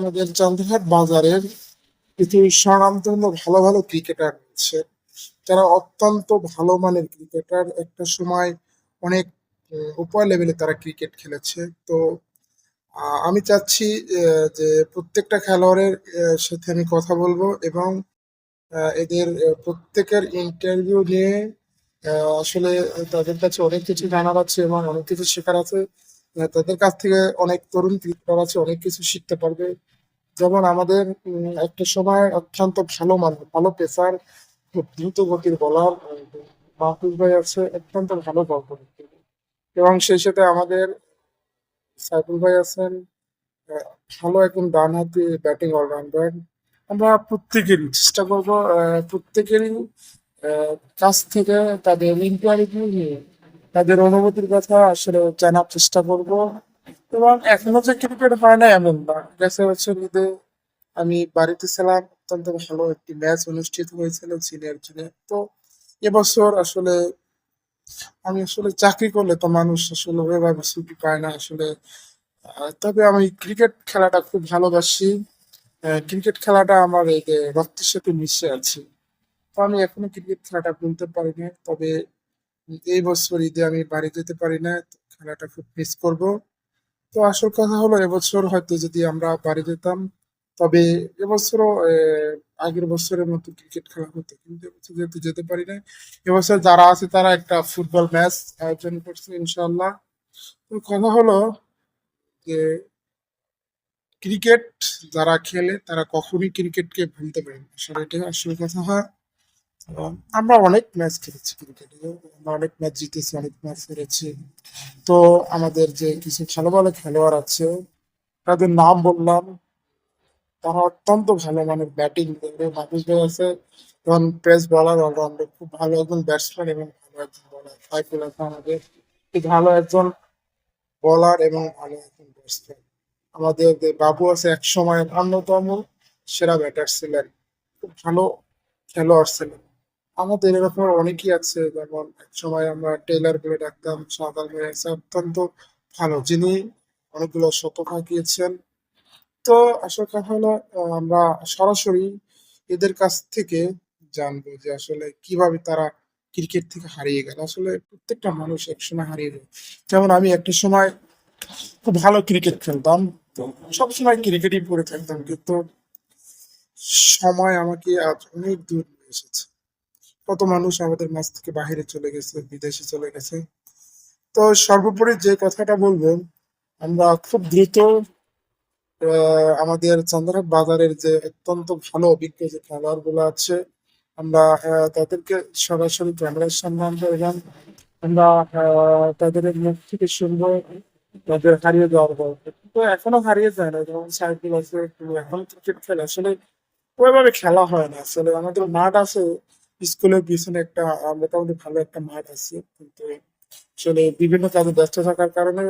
আমাদের চান্দিহাট বাজারের কিছু স্বনামধন্য ভালো ভালো ক্রিকেটার রয়েছে। যারা অত্যন্ত ভালো মানের ক্রিকেটার। একটা সময় অনেক উপর লেভেলে তারা ক্রিকেট খেলেছে। তো আমি চাচ্ছি যে প্রত্যেকটা খেলোয়াড়ের সাথে আমি কথা বলব এবং এদের প্রত্যেকের ইন্টারভিউ নিয়ে আসলে তাদের কাছে অনেক কিছু জানার আছে এবং অনেক কিছু শেখার আছে। তাদের কাছ থেকে অনেক তরুণ ক্রিকেটার আছে, অনেক কিছু শিখতে পারবে। যেমন আমাদের একটা সময় অত্যন্ত ভালো মানুষ ভালো পেসার, খুব দ্রুত গতির বলার মাহফুজ ভাই আছে, অত্যন্ত ভালো বল করে এবং সেই সাথে আমাদের সাইফুল ভাই আছেন ভালো একজন ডানহাতি ব্যাটিং অলরাউন্ডার আমরা প্রত্যেকেরই চেষ্টা করব প্রত্যেকেরই কাছ থেকে তাদের ইনকোয়ারি নিয়ে। তাদের অনুভূতির কথা আসলে জানার চেষ্টা করব। এবং এখনও যে ক্রিকেট হয় না এমন না। গেছে বছর ঈদে আমি বাড়িতে ছিলাম, অত্যন্ত ভালো একটি ম্যাচ অনুষ্ঠিত হয়েছিল চীনের জুনিয়র তো এবছর আসলে আমি আসলে চাকরি করলে তো মানুষ আসলে ওইভাবে ছুটি পায় না আসলে। তবে আমি ক্রিকেট খেলাটা খুব ভালোবাসি। ক্রিকেট খেলাটা আমার এই রক্তের সাথে মিশে আছে। তো আমি এখনও ক্রিকেট খেলাটা খেলতে পারি না তবে এই বছর ঈদে আমি বাড়ি যেতে পারি না খেলাটা খুব মিস করব। তো আসল কথা হলো, এবছর হয়তো যদি আমরা বাড়ি যেতাম, তবে এবছরও আগের বছরের মতো ক্রিকেট খেলা হতো, কিন্তু এবছর যেহেতু যেতে পারি না এবছর যারা আছে তারা একটা ফুটবল ম্যাচ আয়োজন করছে ইনশাল্লাহ তো কথা হলো যে ক্রিকেট যারা খেলে তারা কখনোই ক্রিকেটকে ভুলতে পারে না। আসলে এটা আসল কথা হয়। আমরা অনেক ম্যাচ খেলেছি ক্রিকেটে। আমরা অনেক ম্যাচ জিতেছি, অনেক ম্যাচ হেরেছি। তো আমাদের যে কিছু ভালো ভালো খেলোয়াড় আছে, তাদের নাম বললাম। তারা অত্যন্ত ভালো মানের ব্যাটিং করে আছে এবং পেস বলার অলরাউন্ডার, খুব ভালো একজন ব্যাটসম্যান এবং ভালো একজন বলার। আছে আমাদের খুব ভালো একজন বলার এবং ভালো একজন ব্যাটসম্যান। আমাদের বাবু আছে এক সময় অন্যতম সেরা ব্যাটার ছিলেন। খুব ভালো খেলোয়াড় ছিলেন। আমাদের এরকম অনেকেই আছে, যেমন এক সময় আমরা টেলার বলে ডাকতাম হয়ে আছে অত্যন্ত ভালো। যিনি অনেকগুলো শতক হাঁকিয়েছেন তো আসল কথা হলো আমরা সরাসরি এদের কাছ থেকে জানব যে আসলে কীভাবে তারা ক্রিকেট থেকে হারিয়ে গেল। আসলে প্রত্যেকটা মানুষ একসময় হারিয়ে যায়। যেমন আমি একটা সময় খুব ভালো ক্রিকেট খেলতাম, তো সবসময় ক্রিকেটই পড়ে থাকতাম, কিন্তু সময় আমাকে আজ অনেক দূর নিয়ে এসেছে। কত মানুষ আমাদের মাঝ থেকে বাইরে চলে গেছে, বিদেশে চলে গেছে। তো সর্বোপরি যে কথাটা বলব আমরা খুব দ্রুত আমাদের চন্দ্রহাট বাজারের যে অত্যন্ত ভালো অভিজ্ঞ যে খেলোয়াড়গুলো আছে, আমরা তাদেরকে সরাসরি ক্যামেরার সামনে আনব এবং আমরা তাদের মুখ থেকে শুনব, তাদের হারিয়ে যাওয়ার গল্প তো এখনও হারিয়ে যায় না, যেমন সাইকেল আছে এখন ক্রিকেট খেলে আসলে ওইভাবে খেলা হয় না। আসলে আমাদের মাঠ আছে স্কুলের পিছনে একটা মোটামুটি ভালো একটা মাঠ আছে। কিন্তু, আসলে বিভিন্ন কাজে ব্যস্ত থাকার কারণে